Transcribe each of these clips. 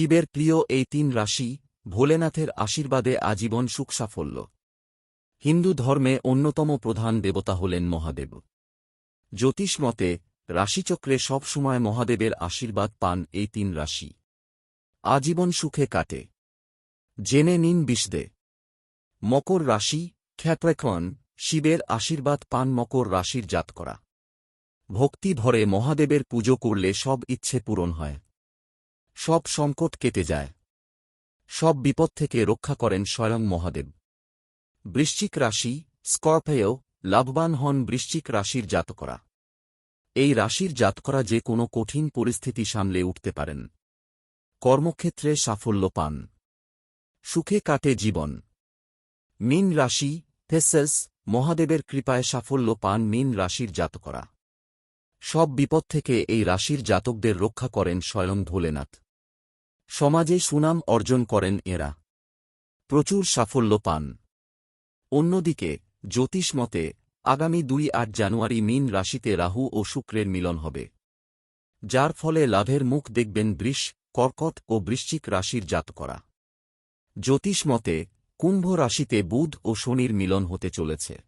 শিবের প্রিয় এই তিন রাশি ভোলেনাথের আশীর্বাদে আজীবন সুখ সাফল্য হিন্দু ধর্মে অন্যতম প্রধান দেবতা হলেন মহাদেব। জ্যোতিষ মতে, রাশিচক্রে সবসময় মহাদেবের আশীর্বাদ পান এই তিন রাশি। আজীবন সুখে কাটে। জেনে নিন বিষদে। মকর রাশি খ্যাপ্রেকন শিবের আশীর্বাদ পান মকর রাশির জাত করা ভক্তি ভরে মহাদেবের পুজো করলে সব ইচ্ছে পূরণ হয়। সব সংকট কেটে যায়। সব বিপদ থেকে রক্ষা করেন স্বয়ং মহাদেব। বৃশ্চিক রাশি, স্কর্পিও, লাভবান হন বৃশ্চিক রাশির জাতকরা। এই রাশির জাতকরা যে কোনো কঠিন পরিস্থিতি সামলে উঠতে পারেন। কর্মক্ষেত্রে সাফল্য পান। সুখে কাটে জীবন। মিন রাশি থেসেস মহাদেবের কৃপায় সাফল্য পান মিন রাশির জাতকরা। সব বিপদ থেকে এই রাশির জাতকদের রক্ষা করেন স্বয়ং ভোলেনাথ। সমাজে সুনাম অর্জন করেন এরা। প্রচুর সাফল্য পান। অন্যদিকে, জ্যোতিষ মতে, আগামী দুই আট জানুয়ারি মিন রাশিতে রাহু ও শুক্রের মিলন হবে। যার ফলে লাভের মুখ দেখবেন বৃষ, কর্কট ও বৃশ্চিক রাশির জাতকরা। জ্যোতিষ মতে, কুম্ভ রাশিতে বুধ ও শনির মিলন হতে চলেছে।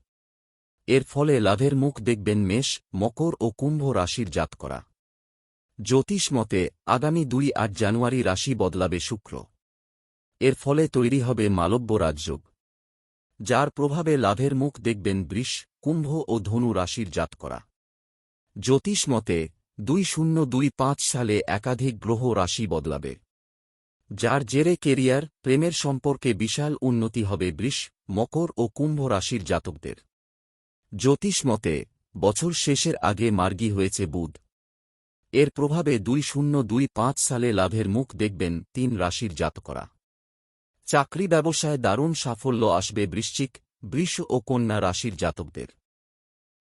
এর ফলে লাভের মুখ দেখবেন মেষ, মকর ও কুম্ভ রাশির জাতকরা। জ্যোতিষ মতে, আগামী দুই আট জানুয়ারি রাশি বদলাবে শুক্র। এর ফলে তৈরি হবে মালব্য রাজযোগ, যার প্রভাবে লাভের মুখ দেখবেন বৃষ, কুম্ভ ও ধনু রাশির জাতকরা। জ্যোতিষ মতে, দুই শূন্য দুই পাঁচ সালে একাধিক গ্রহ রাশি বদলাবে, যার জেরে কেরিয়ার, প্রেমের সম্পর্কে বিশাল উন্নতি হবে বৃষ, মকর ও কুম্ভ রাশির জাতকদের। জ্যোতিষ মতে, বছর শেষের আগে মার্গী হয়েছে বুধ। এর প্রভাবে দুই শূন্য দুই পাঁচ সালে লাভের মুখ দেখবেন তিন রাশির জাতকরা। চাকরি ব্যবসায় দারুণ সাফল্য আসবে বৃশ্চিক, বৃষ ও কন্যা রাশির জাতকদের।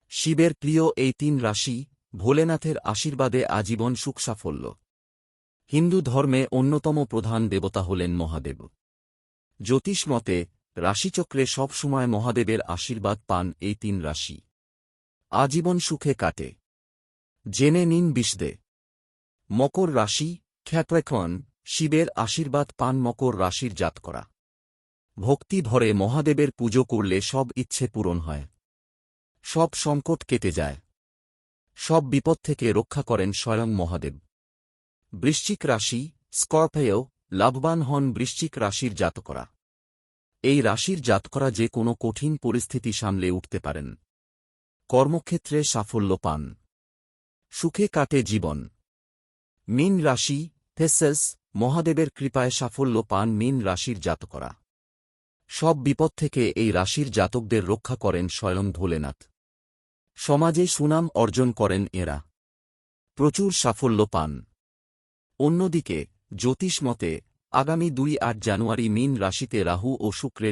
শিবের প্রিয় এই তিন রাশি, ভোলেনাথের আশীর্বাদে আজীবন সুখ সাফল্য। হিন্দু ধর্মে অন্যতম প্রধান দেবতা হলেন মহাদেব। জ্যোতিষ মতে, রাশিচক্রে সবসময় মহাদেবের আশীর্বাদ পান এই তিন রাশি। আজীবন সুখে কাটে। জেনে নিন বিশদে মকর রাশি খ্যাপ্রেকন শিবের আশীর্বাদ পান মকর রাশির জাতকরা। ভক্তি ভরে মহাদেবের পুজো করলে সব ইচ্ছে পূরণ হয়। সব সংকট কেটে যায়। সব বিপদ থেকে রক্ষা করেন স্বয়ং মহাদেব। বৃশ্চিক রাশি, স্কর্পিও, লাভবান হন বৃশ্চিক রাশির জাতকরা। এই রাশির জাতকরা যে কোনো কঠিন পরিস্থিতি সামলে উঠতে পারেন। কর্মক্ষেত্রে সাফল্য পান। সুখে কাটে জীবন। মিন রাশি, থেসেস, মহাদেবের কৃপায় সাফল্য পান মিন রাশির জাতকরা। সব বিপদ থেকে এই রাশির জাতকদের রক্ষা করেন স্বয়ং ভোলেনাথ। সমাজে সুনাম অর্জন করেন এরা। প্রচুর সাফল্য পান। অন্যদিকে, জ্যোতিষ মতে, আগামী দুই আট জানুয়ারি মিন রাশিতে রাহু ও শুক্রের